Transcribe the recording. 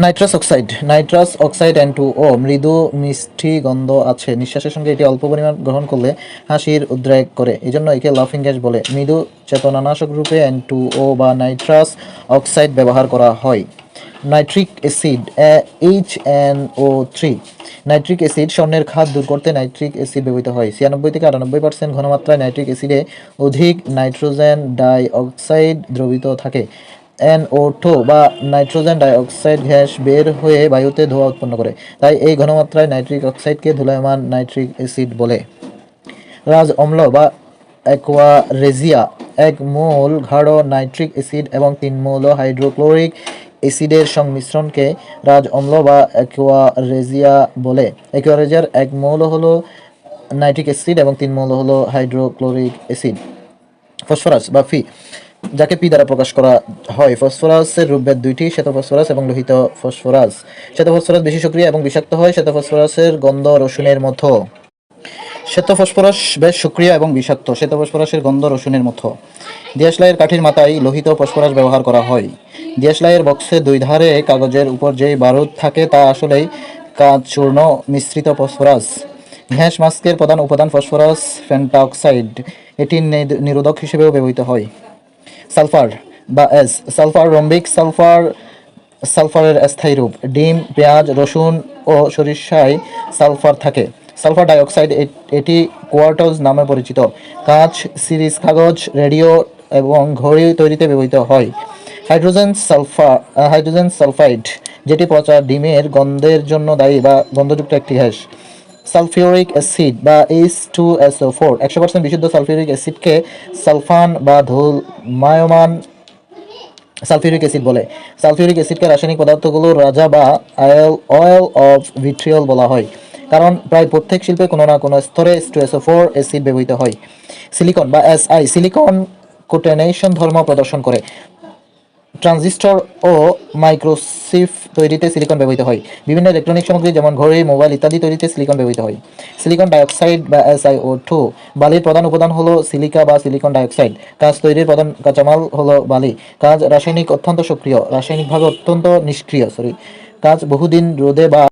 Nitrous oxide nitrous oxide N two O মৃদু, মিষ্টি গন্ধ আছে। নিঃশ্বাসের সঙ্গে এটি অল্প পরিমাণ গ্রহণ করলে হাসির উদ্রেক করে। এই জন্য একে লাফিং গ্যাস বলে। মৃদু চেতনানাশক রূপে অ্যান্ড টু ও বা নাইট্রাস অক্সাইড ব্যবহার করা হয়। Nitric acid H N O three nitric acid স্বর্ণের খাদ দূর করতে নাইট্রিক অ্যাসিড ব্যবহৃত হয়। ছিয়ানব্বই থেকে আটানব্বই পার্সেন্ট ঘনমাত্রায় নাইট্রিক অ্যাসিডে অধিক নাইট্রোজেন ডাই অক্সাইড দ্রবীত থাকে। NO2 বা নাইট্রোজেন ডাই অক্সাইড গ্যাস বের হয়ে বায়ুতে ধোঁয়া উৎপন্ন করে। তাই এই ঘনমাত্রায় নাইট্রিক অক্সাইডকে ধূলায়মান নাইট্রিক অ্যাসিড বলে। রাজ অম্ল বা অ্যাকোয়ারেজিয়া এক মূল গাঢ় নাইট্রিক অ্যাসিড এবং তিন মূল হাইড্রোক্লোরিক অ্যাসিডের সংমিশ্রণকে রাজ অম্ল বা অ্যাকোয়ারেজিয়া বলে। অ্যাকোয়ারেজিয়ার এক মৌল হলো নাইট্রিক অ্যাসিড এবং তিন মৌল হলো হাইড্রোক্লোরিক অ্যাসিড। ফসফরাস বা ফি যাকে পি দ্বারা প্রকাশ করা হয়, ফসফরাসের রূপভেদ দুইটি শ্বেত ফসফরাস এবং লোহিত ফসফরাস। শ্বেত ফসফরাস বেশি সক্রিয় এবং বিষাক্ত হয় শ্বেত ফসফরাসের গন্ধ রসুনের মতো। শ্বেত ফসফরাস বেশ সক্রিয় এবং বিষাক্ত শ্বেত ফসফরাসের গন্ধ রসুনের মতো। দিয়াশলাইয়ের কাঠির মাথায় লোহিত ফসফরাস ব্যবহার করা হয়। দিয়াশলাইয়ের বক্সে দুই ধারে কাগজের উপর যে বারুদ থাকে, তা আসলেই কাঁচ চূর্ণ মিশ্রিত ফসফরাস। ঘ্যাস মাস্কের প্রধান উপাদান ফসফরাস ফেন্টাঅক্সাইড এটি নিরোধক হিসেবেও ব্যবহৃত হয়। সালফার বা এস, সালফার, রম্বিক সালফার, সালফারের স্থায়ী রূপ, ডিম, পেঁয়াজ, রসুন ও সরিষায় সালফার থাকে। সালফার ডাইঅক্সাইড এটি কোয়ার্টজ নামে পরিচিত। কাঁচ, সিরিজ কাগজ, রেডিও এবং ঘড়ি তৈরিতে ব্যবহৃত হয়। হাইড্রোজেন সালফার হাইড্রোজেন সালফাইড, যেটি পচা ডিমের গন্ধের জন্য দায়ী বা গন্ধযুক্ত একটি গ্যাস। সালফিউরিক অ্যাসিড বা H two S O four একশো পার্সেন্ট বিশুদ্ধ সালফিউরিক অ্যাসিডকে সালফান বা ধুল মায়মান সালফিউরিক অ্যাসিড বলে। সালফিউরিক অ্যাসিডকে রাসায়নিক পদার্থগুলোর রাজা বা অয়েল অয়েল অফ ভিট্রিয়ল বলা হয়। কারণ প্রায় প্রত্যেক শিল্পে কোনো না কোনো স্তরে S two S O four acid ব্যবহৃত হয়। সিলিকন বা এস আই সিলিকন কোটেনেশন ধর্ম প্রদর্শন করে। ট্রানজিস্টর ও মাইক্রোসিফ তৈরিতে সিলিকন ব্যবহৃত হয়। বিভিন্ন ইলেকট্রনিক সামগ্রী যেমন ঘড়ি, মোবাইল ইত্যাদি তৈরিতে সিলিকন ব্যবহৃত হয়। সিলিকন ডাইঅক্সাইড বা এসআইও টু বালির প্রধান উপাদান হলো সিলিকা বা সিলিকন ডাইঅক্সাইড। কাজ তৈরির প্রধান কাঁচামাল হলো বালি। কাজ রাসায়নিক অত্যন্ত সক্রিয়, রাসায়নিকভাবে অত্যন্ত নিষ্ক্রিয় সরি কাজ বহুদিন রোদে বা